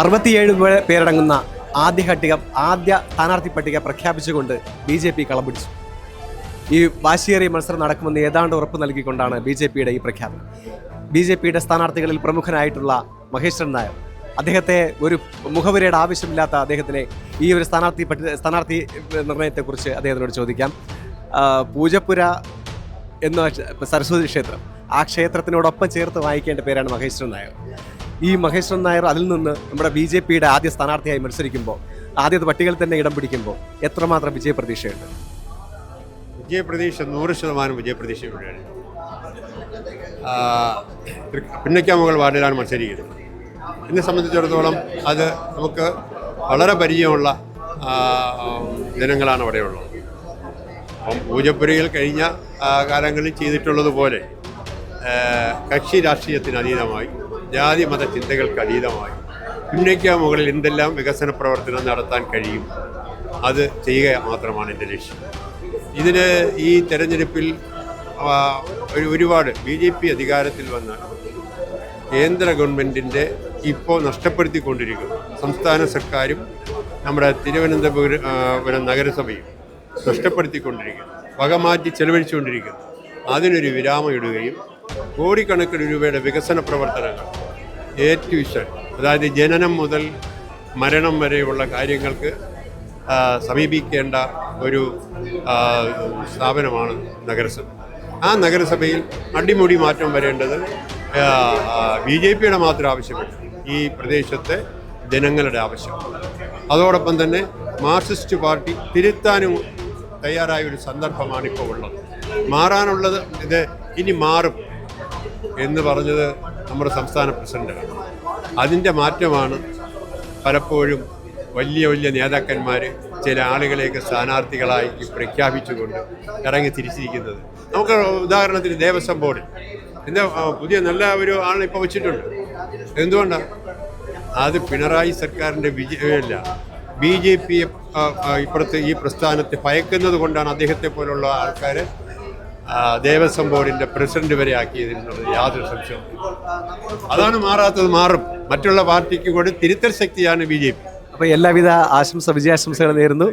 അറുപത്തിയേഴ് പേരടങ്ങുന്ന ആദ്യ ഘട്ടിക ആദ്യ സ്ഥാനാർത്ഥി പട്ടിക പ്രഖ്യാപിച്ചുകൊണ്ട് ബി ജെ പി കളം പിടിച്ചു ഈ വാശിയേറിയ മത്സരം നടക്കുമെന്ന് ഏതാണ്ട് ഉറപ്പ് നൽകിക്കൊണ്ടാണ് ബി ജെ പിയുടെ ഈ പ്രഖ്യാപനം. ബി ജെ പിയുടെ സ്ഥാനാർത്ഥികളിൽ പ്രമുഖനായിട്ടുള്ള മഹേശ്വരൻ നായർ അദ്ദേഹത്തെ ഒരു മുഖവരയുടെ ആവശ്യമില്ലാത്ത അദ്ദേഹത്തിനെ ഈ ഒരു സ്ഥാനാർത്ഥി സ്ഥാനാർത്ഥി നിർണയത്തെക്കുറിച്ച് അദ്ദേഹത്തിനോട് ചോദിക്കാം. പൂജപ്പുര എന്ന സരസ്വതി ക്ഷേത്രം ആ ക്ഷേത്രത്തിനോടൊപ്പം ചേർത്ത് വായിക്കേണ്ട പേരാണ് മഹേശ്വരൻ നായർ. ഈ മഹേശ്വരൻ നായർ അതിൽ നിന്ന് നമ്മുടെ ബി ജെ പിയുടെ ആദ്യ സ്ഥാനാർത്ഥിയായി മത്സരിക്കുമ്പോൾ ആദ്യത്തെ പട്ടികയിൽ തന്നെ ഇടം പിടിക്കുമ്പോൾ എത്രമാത്രം വിജയപ്രതീക്ഷയുണ്ട്? വിജയപ്രതീക്ഷ നൂറ് ശതമാനം വിജയപ്രതീക്ഷ പിന്നയ്ക്കാമുകൾ വാർഡിലാണ് മത്സരിക്കുന്നത്. എന്നെ സംബന്ധിച്ചിടത്തോളം അത് നമുക്ക് വളരെ പരിചയമുള്ള ജനങ്ങളാണ് അവിടെയുള്ളത്. അപ്പം പൂജപ്പുരയിൽ കഴിഞ്ഞ കാലങ്ങളിൽ ചെയ്തിട്ടുള്ളതുപോലെ കക്ഷി രാഷ്ട്രീയത്തിന് അതീതമായി ജാതി മത ചിന്തകൾക്ക് അതീതമായി. ഉന്നയിക്കാൻ മുകളിൽ എന്തെല്ലാം വികസന പ്രവർത്തനം നടത്താൻ കഴിയും അത് ചെയ്യുക മാത്രമാണ് എന്റെ ലക്ഷ്യം. ഇതിന് ഈ തെരഞ്ഞെടുപ്പിൽ ഒരുപാട് ബി ജെ പി അധികാരത്തിൽ വന്ന കേന്ദ്ര ഗവൺമെന്റിന്റെ ഇപ്പോൾ നഷ്ടപ്പെടുത്തിക്കൊണ്ടിരിക്കുന്നു. സംസ്ഥാന സർക്കാരും നമ്മുടെ തിരുവനന്തപുരം നഗരസഭയും നഷ്ടപ്പെടുത്തിക്കൊണ്ടിരിക്കുന്നു. വകമാറ്റി ചെലവഴിച്ചുകൊണ്ടിരിക്കുന്നു. അതിനൊരു വിരാമം ഇടുകയും കോടിക്കണക്കിന് രൂപയുടെ വികസന പ്രവർത്തനങ്ങൾ എ ടു ഇസഡ് അതായത് ജനനം മുതൽ മരണം വരെയുള്ള കാര്യങ്ങൾക്ക് സമീപിക്കേണ്ട ഒരു സ്ഥാപനമാണ് നഗരസഭ. ആ നഗരസഭയിൽ അടിമുടി മാറ്റം വരേണ്ടത് ബി ജെ പിയുടെ മാത്രം ആവശ്യമില്ല ഈ പ്രദേശത്തെ ജനങ്ങളുടെ ആവശ്യം. അതോടൊപ്പം തന്നെ മാർക്സിസ്റ്റ് പാർട്ടി തിരുത്താനും തയ്യാറായ ഒരു സന്ദർഭമാണ് ഇപ്പോൾ ഉള്ളത്. മാറാനുള്ളത് ഇത് ഇനി മാറും. എന്ന് പറഞ്ഞത് നമ്മുടെ സംസ്ഥാന പ്രസിഡന്റാണ്. അതിന്റെ മാറ്റമാണ് പലപ്പോഴും വലിയ വലിയ നേതാക്കന്മാർ ചില ആളുകളെയൊക്കെ സ്ഥാനാർത്ഥികളായി പ്രഖ്യാപിച്ചുകൊണ്ട് ഇറങ്ങി തിരിച്ചിരിക്കുന്നത്. നമുക്ക് ഉദാഹരണത്തിന് ദേവസ്വം ബോർഡിൽ എന്താ പുതിയ നല്ല ഒരു ആളെ ഇപ്പോൾ വെച്ചിട്ടുണ്ട്. എന്തുകൊണ്ടാണ് അത് പിണറായി സർക്കാരിന്റെ വിജയമല്ല ബി ജെ പി ഇപ്പുറത്ത് ഈ പ്രസ്ഥാനത്തെ ഭയക്കുന്നത് കൊണ്ടാണ് അദ്ദേഹത്തെ പോലുള്ള ആൾക്കാർ ദേവസ്വം ബോർഡിന്റെ പ്രസിഡന്റ് വരെ ആക്കിയതിനുള്ളത് യാതൊരു സംശയവും അതാണ് മാറാത്തത് മാറും. മറ്റുള്ള പാർട്ടിക്ക് കൂടി തിരുത്തൽ ശക്തിയാണ് ബി ജെ പി. അപ്പോൾ എല്ലാവിധ ആശംസ വിജയാശംസകൾ നേരുന്നു.